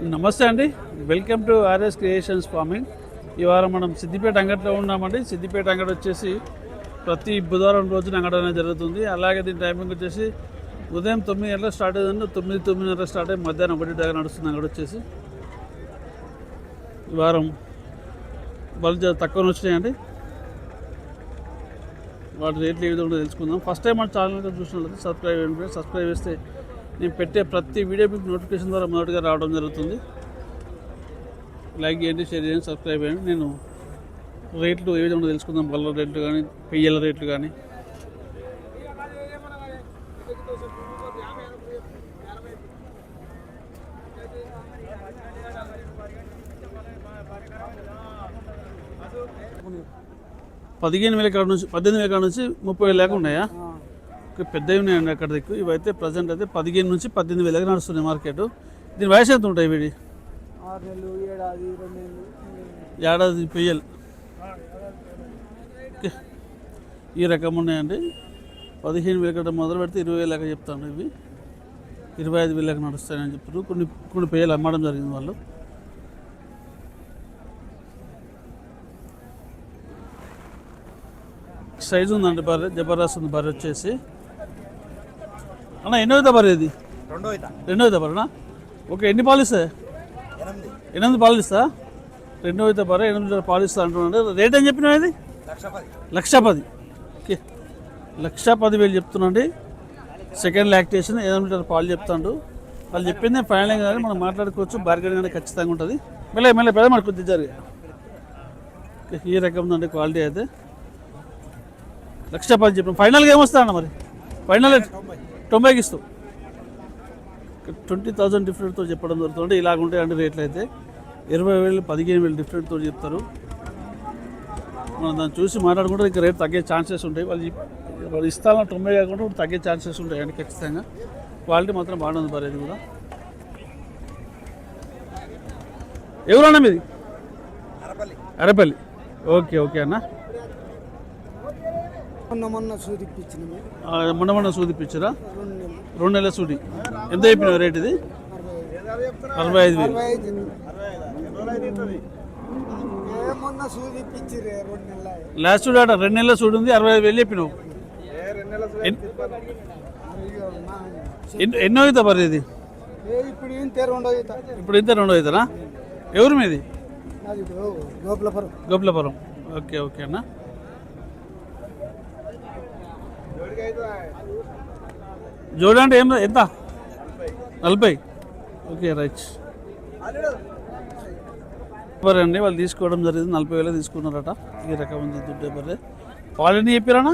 నమస్తే అండి. Welcome to RS creations farming ఈ వారం మనం సిద్దిపేట అంగట్లో ఉన్నామండి. సిద్దిపేట అంగడి వచ్చేసి ప్రతి బుధవారం రోజున అంగడి అనేది జరుగుతుంది. అలాగే దీని టైమింగ్ వచ్చేసి ఉదయం తొమ్మిది గంటలకు స్టార్ట్ అయ్యింది తొమ్మిది తొమ్మిదిన్నర స్టార్ట్ అయ్యి మధ్యాహ్నం ఒకటి దాకా నడుస్తుంది అంగడి వచ్చేసి. ఈ వారం వాళ్ళు తక్కువ వచ్చినాయండి. వాటి రేట్లు ఏ విధంగా తెలుసుకుందాం. ఫస్ట్ టైం మన ఛానల్ చూసినట్లయితే సబ్స్క్రైబ్ చేయండి. సబ్స్క్రైబ్ చేస్తే నేను పెట్టే ప్రతి వీడియో మీకు నోటిఫికేషన్ ద్వారా మొదటిగా రావడం జరుగుతుంది. లైక్ చేయండి షేర్ చేయండి సబ్స్క్రైబ్ చేయండి. నేను రేట్లు ఏ విధంగా తెలుసుకుందాం? బల్ల రేట్లు కానీ పెయ్యల రేట్లు కానీ పదిహేను వేల కాడ నుంచి పద్దెనిమిది వేల కాడ నుంచి ముప్పై వేల లేకుండా ఉన్నాయా? పెద్దవి ఉన్నాయండి అక్కడ దిక్కు. ఇవైతే ప్రజెంట్ అయితే పదిహేను నుంచి పద్దెనిమిది వేల దాకా నడుస్తున్నాయి మార్కెట్ దీని వయసు ఎంత ఉంటాయి వీడి? ఏడాది పెయ్యలు. ఈ రకం ఉన్నాయండి. పదిహేను వేల కట్ట మొదలు పెడితే ఇరవై వేల దాకా చెప్తాను ఇవి. ఇరవై ఐదు వేలకు నడుస్తాయని చెప్తారు కొన్ని కొన్ని పెయ్యలు అమ్మడం జరిగింది వాళ్ళు. సైజు ఉందండి బర్రె జబర్దస్త్ ఉంది బర్రె వచ్చేసి. అన్న ఎన్నో బర్రె ఇది? రెండో బర్రెనా? ఓకే ఎన్ని పాలు ఇస్తాయి? ఎనిమిది. పాలు ఇస్తా? రెండో బర్రె ఎనిమిది పాలు ఇస్తా అంటున్నాడు. రేట్ ఏం చెప్పినావు ఇది? లక్ష పది. ఓకే. లక్ష పది వేలు చెప్తున్నాండి. సెకండ్ లాక్టేషన్ ఎనిమిది లీటర్ పాలు చెప్తాడు. వాళ్ళు చెప్పింది ఫైనల్ కానీ మనం మాట్లాడుకోవచ్చు. బార్గెన్ కానీ ఖచ్చితంగా ఉంటుంది. మళ్ళీ మళ్ళీ పెద్ద మనకు కొద్దిగా ఈ రకం ఉందండి క్వాలిటీ అయితే. లక్ష పది చెప్పిన. ఫైనల్గా ఏమొస్తా అన్న మరి? ఫైనల్ తొంభైకి ఇస్తాం ట్వంటీ థౌజండ్ డిఫరెంట్తో చెప్పడం జరుగుతుంది ఇలాగ ఉంటాయి అంటే రేట్లు అయితే. ఇరవై వేలు పదిహేను వేలు డిఫరెంట్తో చెప్తారు. మనం దాన్ని చూసి మాట్లాడుకుంటే ఇంకా రేట్ తగ్గే ఛాన్సెస్ ఉంటాయి. వాళ్ళు వాళ్ళు ఇస్తాన తొంభై కాకుండా ఇప్పుడు తగ్గే ఛాన్సెస్ ఉంటాయి అండి ఖచ్చితంగా. క్వాలిటీ మాత్రం బాగానే ఉంది మరి ఇది కూడా. ఎవరన్నా మీది? అరపల్లి. అరపల్లి. ఓకే ఓకే అన్న. మొన్న మొన్న ఆ, మొన్న మొన్న రెండు నెలలు. రెండు నెలల సూది. ఎంత చెప్పిన రేట్ ఇది? అరవై ఐదు లాస్ట్ ఆట రెండు నెలల సూడి ఉంది అరవై ఐదు వేలు చెప్పినావు. ఎన్- ఎన్- ఎన్నో అవుతా మరి ఇది? ఇప్పుడు ఇంతే రెండో అవుతా ఇప్పుడు ఇంత రెండో అవుతారా ఎవరు మీది? లోపలపురం గోపులపురం. ఓకే ఓకే అన్న. జోడి అంటే ఏం ఎంత? నలభై. Okay right. బర్రె అండి వాళ్ళు తీసుకోవడం జరిగింది. నలభై వేలు తీసుకున్నారట. ఈ రకం దుడ్డే బర్రె చెప్పారనా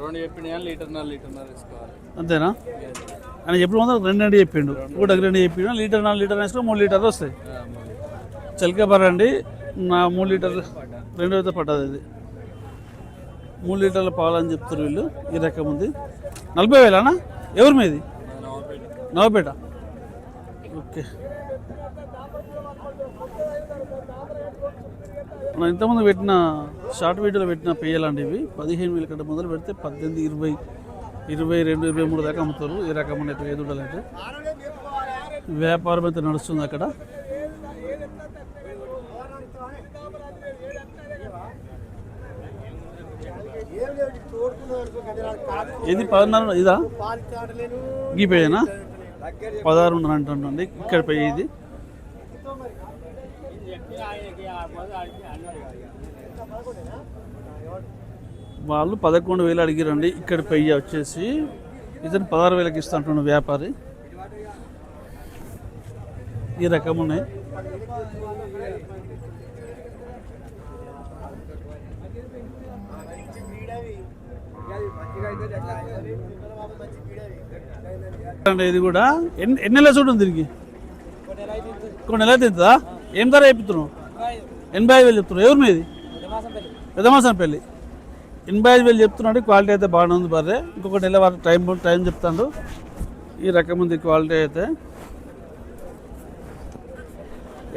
రెండు చెప్పిన లీటర్నర లీటర్నర తీసుకోవాలి. అంతేనా? ఆయన ఎప్పుడు మాత్రం రెండు రెండు చెప్పిండు. ఒకటి రెండు చెప్పిండు లీటర్ నాలుగు లీటర్ వేసుకుని మూడు లీటర్లు వస్తాయి. చిలక బర్రె అండి నా మూడు లీటర్లు రెండు అయితే పడ్డది ఇది మూడు లీటర్ల పాలు అని చెప్తారు వీళ్ళు. ఈ రకం ఉంది. నలభై వేలానా ఎవరి మీది? నవపేట. ఓకే. మనం ఇంతకుముందు పెట్టిన షార్ట్ వీడియోలో పెట్టిన పెయ్యాలండి ఇవి. పదిహేను వేల కంటే మొదలు పెడితే పద్దెనిమిది ఇరవై ఇరవై రెండు ఇరవై మూడు దాకా అమ్ముతారు. ఈ రకమైన ఎదుడలు వ్యాపారం అయితే నడుస్తుంది అక్కడ. ఇది పదహారు ఇదా? ఈ పేజేనా? పదహారున్నర అంటుండండి ఇక్కడ పేజీ ఇది. వాళ్ళు పదకొండు వేలు అడిగిరండి. ఇక్కడ పెయ్యి వచ్చేసి ఇతను పదహారు వేలకు ఇస్తా అంటున్న వ్యాపారి. ఈ రకం ఉన్నాయి. ఇది కూడా ఎన్ని ఎన్ని నెలలు చూడండి తిరిగి కొన్ని నెలలు తింటుందా ఏం ధర చెప్తున్నావు? ఎనభై ఐదు వేలు చెప్తున్నావు. ఎవరు మీది? పెద్దమాసం పెళ్ళి ఎనభై ఐదు వేలు చెప్తున్నాడు. క్వాలిటీ అయితే బాగానే ఉంది బర్రె. ఇంకొక నెల వరకు టైం టైం చెప్తాడు. ఈ రకం ఉంది క్వాలిటీ అయితే.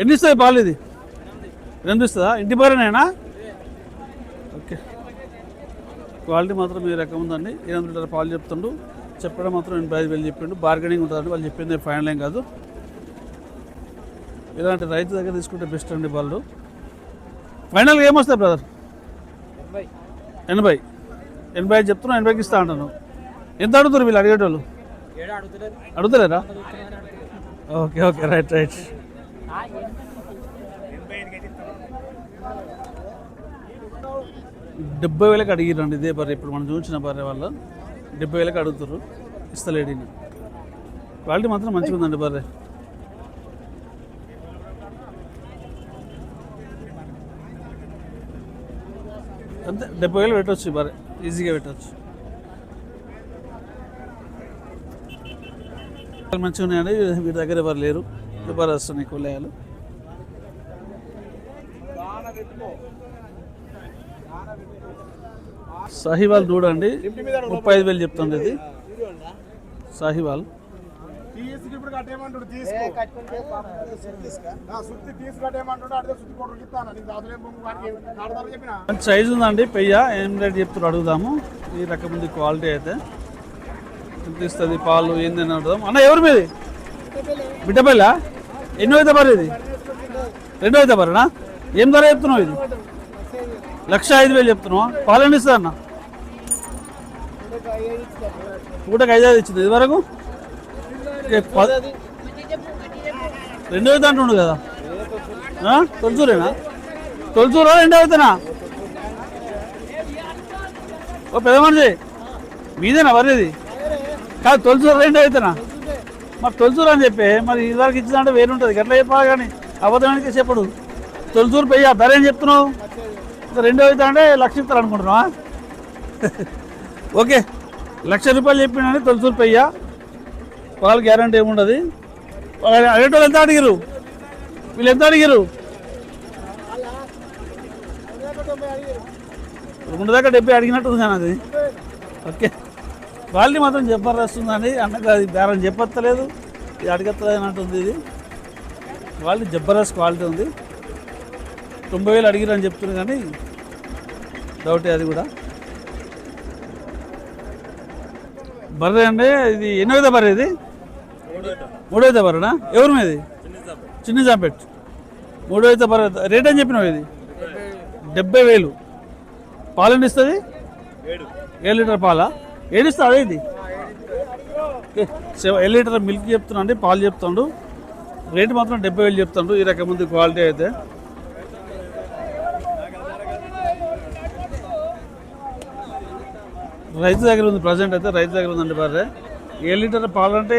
ఎన్ని ఇస్తుంది పాలు ఇది? రెండు ఇస్తుందా? ఇంటి బర్రెనేనా? ఓకే. క్వాలిటీ మాత్రం ఈ రకం ఉందండి. ఎనిమిది లీటర్ పాలు చెప్తుండు. చెప్పడం మాత్రం ఎనభై ఐదు వేలు చెప్పిండు. బార్గెనింగ్ ఉంటుందండి వాళ్ళు చెప్పింది ఫైనల్ ఏం కాదు. ఇలాంటి రైతు దగ్గర తీసుకుంటే బెస్ట్ అండి బళ్ళు ఫైనల్గా ఏమొస్తాయి బ్రదర్ ఎనభై. ఎనభై. ఐదు చెప్తున్నా ఎనభైకి ఇస్తా అంటాను. ఎంత అడుగుతారు వీళ్ళు అడిగేటోళ్ళు? అడుగుతలేరా? ఓకే ఓకే రైట్ రైట్ డెబ్బై వేలకు అడిగిరండి ఇదే బర్రె. ఇప్పుడు మనం చూసిన బర్రె వాళ్ళు. డెబ్బై వేలకు అడుగుతారు ఇస్తలేడీని క్వాలిటీ మాత్రం మంచిగా ఉందండి బర్రె. అంతే డెబ్బై వేలు పెట్టవచ్చు బర్రె. ఈజీగా పెట్టవచ్చు మంచిగా ఉన్నాయండి వీటి దగ్గర ఎవరు లేరు. ఎవరు వస్తున్నాయి కులేయాలు సాహివాల్ చూడండి. ముప్పై ఐదు వేలు చెప్తుంది ఇది. సాహివాల్. మంచి సైజు ఉందండి పెయ్య. ఏం రేట్ చెప్తారు అడుగుదాము. ఈ రకం ఉంది క్వాలిటీ అయితే. ఎంత ఇస్తుంది పాలు ఏందని అడుగుదాం అన్న ఎవరు మీది? బిడ్డపల్లి ఎన్నో అయితే బర్రె ఇది? రెండో అయితే బర్రెనా ఏం ధర చెప్తున్నావు ఇది? లక్ష ఐదు వేలు చెప్తున్నావా? పాలు ఎన్ని ఇస్తుంది అన్న. పూటకి ఐదు ఐదు ఇచ్చింది. ఇదివరకు? రెండో అయితే అంటుండు కదా. తొలచూరేనా? తొలచూరా? రెండో అవుతానా? ఓ పెద్ద మనిషి. మీదేనా వరేది? కాదు తొలచూరు రెండో అవుతానా? మరి తొలచూరు అని చెప్పి మరి ఇదివరకు ఇచ్చిందంటే వేరు ఉంటుంది చెప్పాలి కానీ అబద్ధానికి చెప్పడు? తొలచూరు పెయ్య ధర ఏం చెప్తున్నావు? రెండో అవుతా అంటే లక్ష ఇస్తారు అనుకుంటున్నావా? ఓకే. లక్ష రూపాయలు చెప్పిండని తొలచూరు పెయ్య. వాళ్ళ గ్యారంటీ ఏముండదు అడిగేటోళ్ళు ఎంత అడిగారు వీళ్ళు ఎంత అడిగారు రెండు దాకా డెబ్బై అడిగినట్టు ఉంది అది ఓకే. క్వాలిటీ మాత్రం జబర్దస్తుందండి. అన్నకు అది బేరం చెప్పత్తలేదు. ఇది అడగత్తలేదు అన్నట్టుంది ఇది. క్వాలిటీ జబర్దస్త్ క్వాలిటీ ఉంది. తొంభై వేలు అడిగిరని చెప్తున్నారు కానీ డౌటే అది కూడా. బర్రె అండి ఇది ఎన్నో బర్రె ఇది? మూడో బర్రెనా? ఎవరు మీది చిన్న జాంపెట్. మూడో బర్రె రేట్ అని చెప్పినావు ఇది? డెబ్బై వేలు. పాలు ఇస్తుంది? ఏడు లీటర్ పాలా? ఏడిస్తా అదే ఇది? ఏడు లీటర్ మిల్క్ చెప్తున్నా అంటే పాలు చెప్తాడు. రేటు మాత్రం డెబ్బై వేలు చెప్తాడు. ఈ రకం ఉంది క్వాలిటీ అయితే. రైతు దగ్గర ఉంది ప్రజెంట్ అయితే రైతు దగ్గర ఉందండి బర్రె. ఏ లీటర్ పాలు అంటే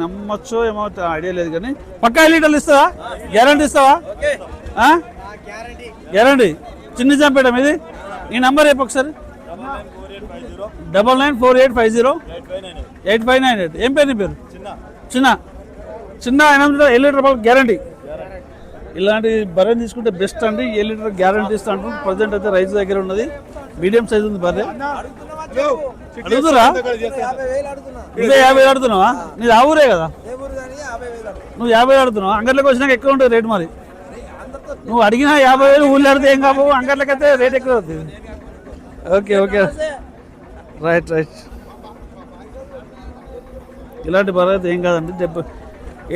నమ్మచ్చో ఏమో ఐడియా లేదు కానీ. పక్కా ఏ లీటర్లు ఇస్తావా? గ్యారంటీ ఇస్తావా? ఆ? గ్యారంటీ. చిన్న చంపేట మీది? ఈ నంబర్ రేపు ఒకసారి? Double nine four eight five zero. Eight five nine eight. ఏం పేరు నీ పేరు? చిన్న. చిన్న. ఎనిమిది ఏ లీటర్ పాలు గ్యారంటీ? ఇలాంటి బర్రె తీసుకుంటే బెస్ట్ అండి. ఏ లీటర్ గ్యారంటీ ఇస్తా అంటారు ప్రజెంట్ అయితే రైతు దగ్గర ఉన్నది. మీడియం సైజ్ ఉంది బర్రె. అడుగుతురా ఇదే యాభై వేలు ఆడుతున్నావా నీది ఆ ఊరే కదా? నువ్వు యాభై వేలు ఆడుతున్నావు అంగట్లోకి వచ్చినాక ఎక్కువ ఉంటుంది రేట్ మరి. నువ్వు అడిగినా యాభై వేలు ఊళ్ళో ఆడితే ఏం కాబో అంగట్లకి అయితే రేట్ ఎక్కువ అవుతుంది. Okay okay. Right right. ఇలాంటి అయితే ఏం కాదండి. డెబ్బై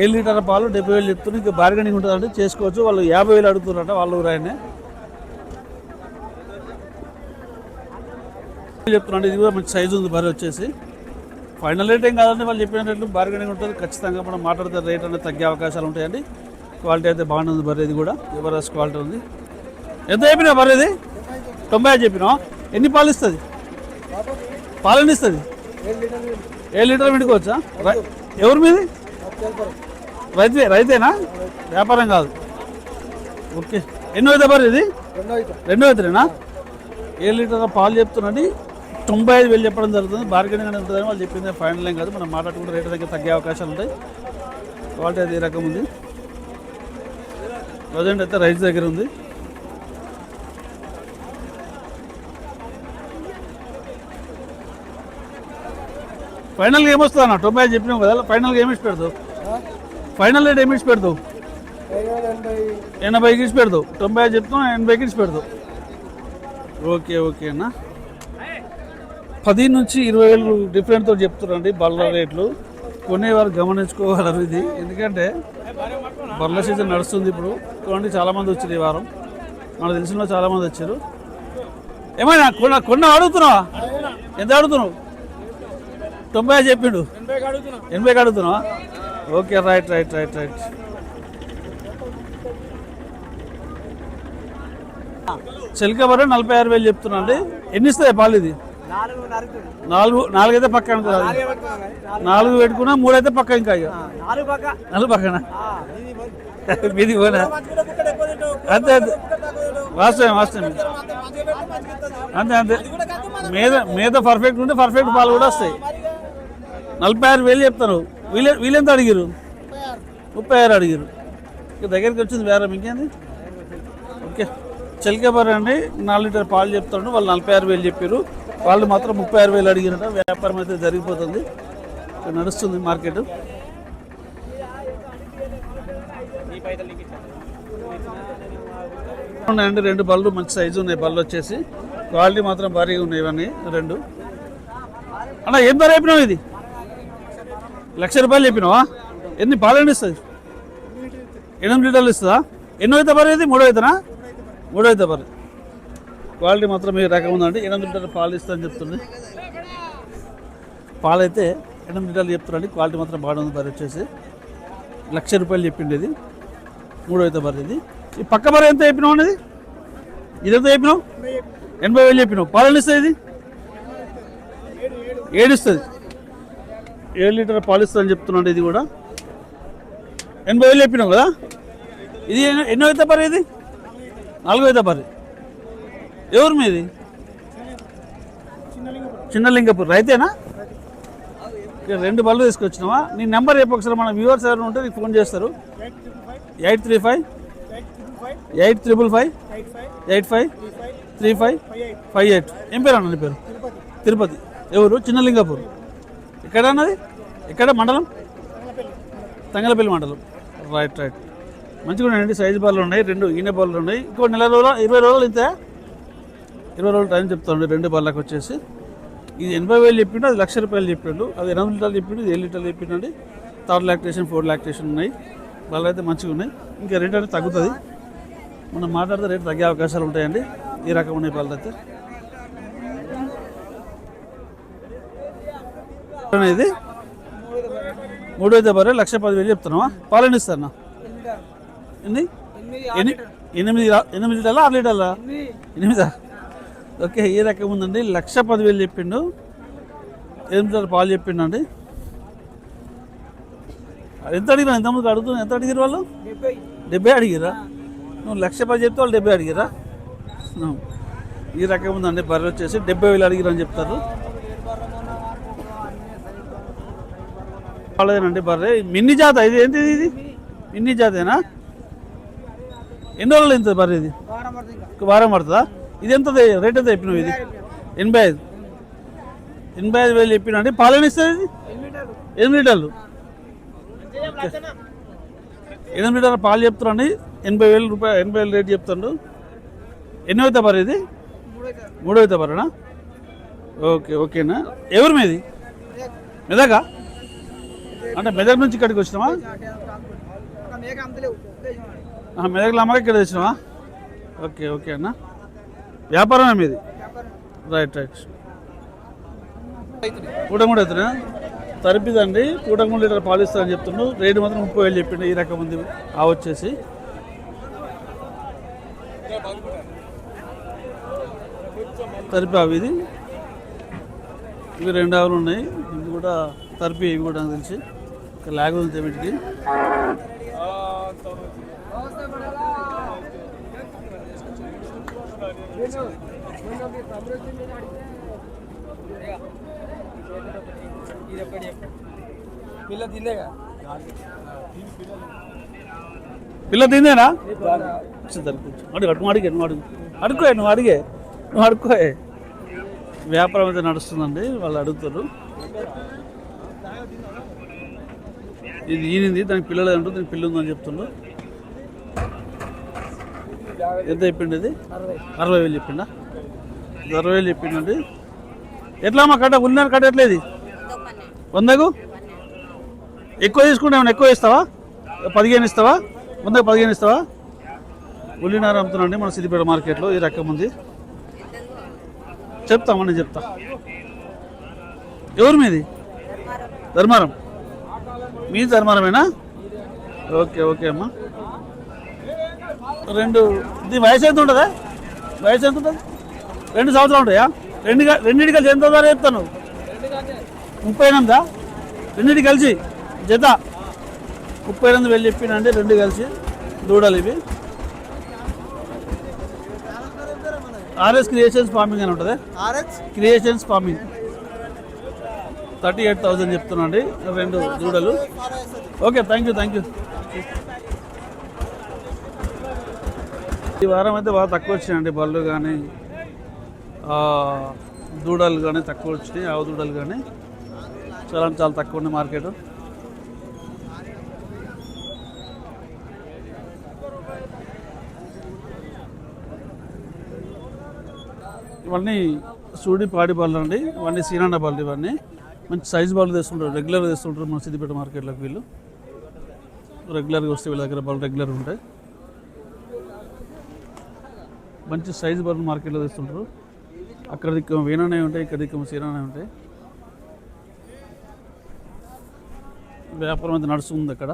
ఏడు లీటర్ పాలు డెబ్బై వేలు చెప్తున్నారు ఇంకా బార్గెనింగ్ ఉంటుందంటే చేసుకోవచ్చు. వాళ్ళు యాభై వేలు అడుగుతున్నారట వాళ్ళు ఊరాయనే చెప్తున్నాండి ఇది కూడా మంచి సైజు ఉంది బర్రె వచ్చేసి. ఫైనల్ రేట్ ఏం కాదండి వాళ్ళు చెప్పిన రేట్లు బార్గెనింగ్ ఉంటుంది. ఖచ్చితంగా మనం మాట్లాడితే రేట్ అనేది తగ్గే అవకాశాలు ఉంటాయండి. క్వాలిటీ అయితే బాగానే ఉంది బర్రె ఇది కూడా. జబర్దస్త్ క్వాలిటీ ఉంది. ఎంత చెప్పినా బర్రె ఇది? తొంభై ఐదు చెప్పినా ఎన్ని పాలు ఇస్తుంది? పాలు ఎన్ని ఇస్తుంది ఏ లీటర్ పెట్టుకోవచ్చా రై- ఎవరి మీది? రైతే రైతేనా? వ్యాపారం కాదు. ఓకే. ఎన్నో అయితే బర్రె ఇది? రెండో అవుతారేనా ఏ లీటర్ పాలు చెప్తున్నాండి. తొంభై ఐదు వేలు చెప్పడం జరుగుతుంది. బార్గెనింగ్ అనేది ఉంటుందని వాళ్ళు చెప్పింది. ఫైనల్ ఏం కాదు. మనం మాట్లాడుకుంటే రేటు దగ్గర తగ్గే అవకాశాలు ఉంటాయి. క్వాలిటీ అది ఏ రకం ఉంది? ప్రజెంట్ అయితే రైస్ దగ్గర ఉంది. ఫైనల్గా ఏమొస్తుంది అన్న? తొంభై ఐదు చెప్పినాం కదా. ఫైనల్గా ఇచ్చి పెడతావు? ఫైనల్ రేట్ ఏమిసి పెడతావు? ఎనభైకి ఇచ్చి పెడతావు. తొంభై ఐదు చెప్తాం ఎనభైకి ఇచ్చి పెడతావు. ఓకే ఓకే అన్న. పది నుంచి ఇరవై వేలు డిఫరెంట్తో చెప్తున్నారండి బల్ల రేట్లు. కొనేవారు గమనించుకోగలరు ఇది. ఎందుకంటే బర్ల సీజన్ నడుస్తుంది ఇప్పుడు. చూడండి చాలా మంది వచ్చారు ఈ వారం. మనకు తెలిసిన చాలామంది వచ్చారు. ఏమైనా కొన్న కొన్న అడుగుతున్నావా? ఎంత అడుగుతున్నావు? తొంభై చెప్పిండు. ఎనభై అడుగుతున్నావా? Okay right right right right చిలక బర్రె నలభై ఆరు వేలు చెప్తున్నా అండి ఎన్ని ఇస్తాయి పాలు ఇది? నాలుగు నరుకుడు నాలుగు. నాలుగు అయితే పక్క అనుకోవాలి నాలుగు పెట్టుకున్నా మూడు అయితే పక్క ఇంకా ఇక. నాలుగు పక్క. నాలుగు పక్కన. మీది పోనా? అంతే అంతే. వాస్తవం వాస్తవం అంతే అంతే. మీద మీద పర్ఫెక్ట్ ఉంటే పర్ఫెక్ట్ పాలు కూడా వస్తాయి. నలభై ఆరు వేలు చెప్తారు. వీళ్ళే వీళ్ళెంత అడిగారు ముప్పై ఆరు అడిగారు ఇక దగ్గరికి వచ్చింది వేరే ఇంకేంది ఓకే. చిలకబర్ర అండి. నాలుగు లీటర్ పాలు చెప్తాడు. వాళ్ళు నలభై ఆరు వేలు చెప్పారు వాళ్ళు మాత్రం ముప్పై ఆరు వేలు అడిగినట వ్యాపారం అయితే జరిగిపోతుంది. నడుస్తుంది మార్కెట్. ఉన్నాయండి రెండు బళ్ళు మంచి సైజు ఉన్నాయి. బళ్ళు వచ్చేసి క్వాలిటీ మాత్రం భారీగా ఉన్నాయి ఇవన్నీ రెండు. అన్న ఏం ధర చెప్పినావు ఇది? లక్ష రూపాయలు చెప్పినావా? ఎన్ని పాలు ఇస్తుంది? ఎనిమిది లీటర్లు ఇస్తుందా? ఎన్నో అయితే బరి ఇది మూడో అవుతానా మూడో అయితే బరి క్వాలిటీ మాత్రం ఈ రకం ఉందండి. ఎనిమిది లీటర్లు పాలు ఇస్తా చెప్తుంది. పాలైతే ఎనిమిది లీటర్లు చెప్తున్నారండి. క్వాలిటీ మాత్రం బాగుంది బరి వచ్చేసి. లక్ష రూపాయలు చెప్పిండి ఇది. మూడో అయితే బరి ఇది. ఈ పక్క బరి ఎంత చెప్పినావు అనేది ఎంత చెప్పినావు? ఎనభై వేలు చెప్పినావు. పాలు ఇస్తుంది ఇది? ఏడు ఇస్తుంది. ఏడు లీటర్ పాలు ఇస్తుందని అని చెప్తున్నాడు ఇది కూడా. ఎనభై వేలు చెప్పినావు కదా? ఇది ఎన్నో- ఎన్నో అయితే పరి ఇది? నాలుగో అయితే పరి ఎవరు మీది? చిన్నలింగపూర్. రైతేనా? రెండు బళ్ళు తీసుకొచ్చినావా? నీ నెంబర్ రేపు ఒకసారి మన వ్యూవర్స్ ఎవరు ఉంటే నీకు ఫోన్ చేస్తారు. Eight three five eight triple five eight five three five five eight. ఏం పేరు అన్న నీ పేరు? తిరుపతి. ఎవరు? చిన్నలింగపూర్. ఎక్కడ అన్నది? ఎక్కడ? మండలం? తంగలపల్లి మండలం. Right right. మంచిగా ఉన్నాయండి సైజు బాల్లు ఉన్నాయి. రెండు ఈనె బాల్లు ఉన్నాయి. ఇంకో నెల రోజుల ఇరవై రోజులు ఇంతే? ఇరవై రోజులు టైం చెప్తాను రెండు బాళ్ళకి వచ్చేసి. ఇది ఎనభై వేలు చెప్పిండు అది లక్ష రూపాయలు చెప్పిండు. అది ఎనిమిది లీటర్లు చెప్పిండు ఏడు లీటర్లు చెప్పిండు అండి థర్డ్ లాక్టేషన్ ఫోర్ లాక్టేషన్ ఉన్నాయి. వాళ్ళు అయితే మంచిగా ఉన్నాయి. ఇంకా రేట్ అనేది తగ్గుతుంది. మనం మాట్లాడితే రేట్ తగ్గే అవకాశాలు ఉంటాయండి. ఈ రకం ఉన్నాయి పళ్ళు అయితే ఇది మూడు అయితే బరే లక్ష పదివేలు చెప్తున్నావా? పాలని ఇస్తానా ఎన్ని? ఎనిమిది ఎనిమిది లీటర్లా ఆరు లీటర్లా? ఎనిమిదా? ఓకే ఈ రకం ఉందండి. లక్ష పదివేలు చెప్పిండు. ఎనిమిది పాలు చెప్పిండు అండి ఎంత అడిగినా ఎంతమందికి అడుగుతున్నా. ఎంత అడిగారు వాళ్ళు? డెబ్బై. అడిగిరా? నువ్వు లక్ష పది చెప్తే వాళ్ళు డెబ్బై అడిగిరా. ఈ రకం ఉందండి. బర్రె వచ్చేసి డెబ్బై వేలు అడిగిరు అని చెప్తారు. వాళ్ళదేనండి బర్రె. మిన్ని జాత ఇది ఏంటి ఇది? మిన్ని జాతేనా? ఎన్ని రోజులు ఎంత బర్రె ఇది? వారం పడుతుంది? ఇది ఎంత రేట్ ఎంత చెప్పినావు ఇది? ఎనభై ఐదు. ఎనభై ఐదు వేలు చెప్పినండి పాలన ఇస్తుంది ఇది? ఎనిమిది లీటర్లు. ఎనిమిది లీటర్ల పాలు చెప్తున్నాండి ఎనభై వేలు రూపాయలు ఎనభై వేలు రేట్ చెప్తాడు. ఎన్నో అవుతా మరి ఇది? మూడో అవుతా మరేనా ఓకే ఓకేనా? ఎవరు మీది? మెదగా అంటే మెదక్ నుంచి ఇక్కడికి వచ్చినావా? మెదక్లో అమ్మగా ఇక్కడ వచ్చినావా ఓకే ఓకే అన్న. వ్యాపారమే మీది? రైట్ రైట్ కూటంగుడు అవుతున్నా తరిపిదండి. కూటంగుడు లీటర్ పాలు ఇస్తారని చెప్తుండు రేటు మాత్రం ముప్పై వేలు చెప్పిండు. ఈ రకం ఉంది. ఆ వచ్చేసి. తరిపి అవి ఇది. ఇవి రెండు ఆవులు ఉన్నాయి. ఇవి కూడా తరిపి ఇవి కూడా నాకు తెలిసి. ఇంకా లాగ్ ఉంది వీటికి పిల్ల తిందేగా పిల్ల తిందేనా? అడుగు అడుగు అడిగే నువ్వు అడుగు. అడుకోయే నువ్వు అడిగే. నువ్వు అడుకోయే వ్యాపారం అయితే నడుస్తుందండి వాళ్ళు అడుగుతారు. ఇది ఈనింది దానికి పిల్లలు అంటూ దానికి పిల్ల ఉందని చెప్తుండ్రు. ఎంత చెప్పిండి ఇది అరవై వేలు చెప్పిండా? అరవై వేలు చెప్పిండండి. ఎట్లా మా కట్ట? ఉన్న కట్ట ఎట్లేదు వందకు? ఎక్కువ తీసుకుంటే ఏమైనా ఎక్కువ ఇస్తావా? పదిహేను ఇస్తావా? వందకు పదిహేను ఇస్తావా? ఉల్లినార అమ్ముతున్నాండి మన సిద్దిపేట మార్కెట్లో ఈ రకం ఉంది. చెప్తామని చెప్తా. ఎవరు మీది? ధర్మారం. మీ ధర్మారమేనా? ఓకే ఓకే అమ్మా. రెండు ఇది వయసు ఎంత ఉంటుందా? వయసు ఎంత ఉంటుంది? రెండు సంవత్సరాలు ఉంటాయా? రెండు రెండింటి కలిసి ఎంత ధర చెప్తాను? ముప్పై ఎనిమిదా? రెండింటి కలిసి జత. ముప్పై ఎనిమిది వెళ్ళి చెప్పినండి రెండు కలిసి దూడలు ఇవి. ఆర్ఎస్ క్రియేషన్స్ ఫార్మింగ్ అని ఉంటుంది? Creations farming thirty eight thousand చెప్తున్నాండి రెండు దూడలు. Okay thank you thank you ఈ వారం అయితే బాగా తక్కువ వచ్చినాయండి బళ్ళు కానీ దూడలు కానీ తక్కువ వచ్చినాయి ఆవు దూడలు కానీ. చాలా చాలా తక్కువ ఉంది మార్కెట్. ఇవన్నీ సూడి పాడి బళ్ళు అండి ఇవన్నీ సీనాండ బళ్ళు ఇవన్నీ. మంచి సైజ్ బళ్ళు తెస్తుంటారు రెగ్యులర్గా తెస్తుంటారు మన సిద్దిపేట మార్కెట్లోకి వీళ్ళు. రెగ్యులర్గా వస్తే వీళ్ళ దగ్గర బళ్ళు రెగ్యులర్గా ఉంటాయి. మంచి సైజు బళ్ళు మార్కెట్లో తెస్తుంటారు. అక్కడ దిక్కు వీణనే ఉంటాయి ఇక్కడ దిక్కు సీనానే ఉంటాయి. వ్యాపారం అయితే నడుస్తుంది అక్కడ.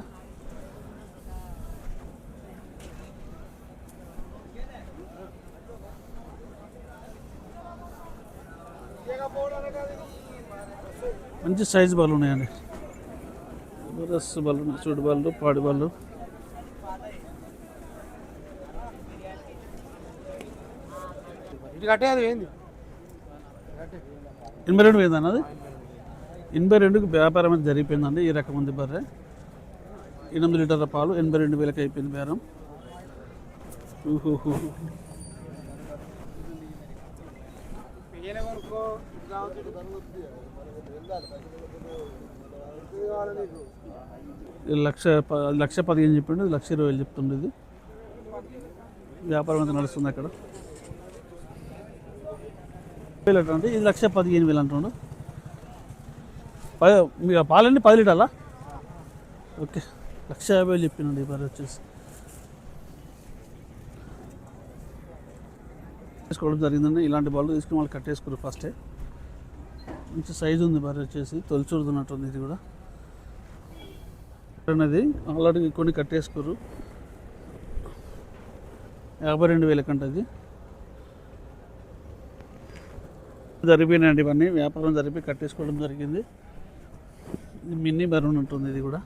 మంచి సైజు బళ్ళు ఉన్నాయండి. రస్ బళ్ళు చూడు బళ్ళు పాడి బళ్ళు కట్టేది ఏంది? ఎనభై రెండు పోయింది అన్నది ఎనభై రెండుకి వ్యాపారం అయితే జరిగిపోయిందండి ఈ రకం ఉంది బర్రె. ఎనిమిది లీటర్ల పాలు ఎనభై రెండు వేలకి అయిపోయింది బేరం. లక్ష లక్ష పదిహేను చెప్పిండు లక్ష ఇరవై వేలు చెప్తుండే ఇది. వ్యాపారం అయితే నడుస్తుంది అక్కడ. వేలు అంటే ఇది లక్ష పదిహేను వేలు అంటుండు. పది పాలండి పది లీటర్లా? ఓకే. లక్ష యాభై వేలు చెప్పినండి ఈ వచ్చేసి. తీసుకోవడం జరిగిందండి. ఇలాంటి బళ్ళు తీసుకుని వాళ్ళు కట్టేసుకున్నారు ఫస్టే మంచి సైజు ఉంది బర్రె వచ్చేసి. తొలిచూరుతున్నట్టుంది ఇది కూడా. అనేది ఆల్రెడీ కొన్ని కట్టేసుకోరు యాభై రెండు వేల కంటది జరిగిపోయినాయండి ఇవన్నీ. వ్యాపారం జరిపి కట్టేసుకోవడం జరిగింది. మిన్నీ మినీ ఉంటుంది ఇది కూడా.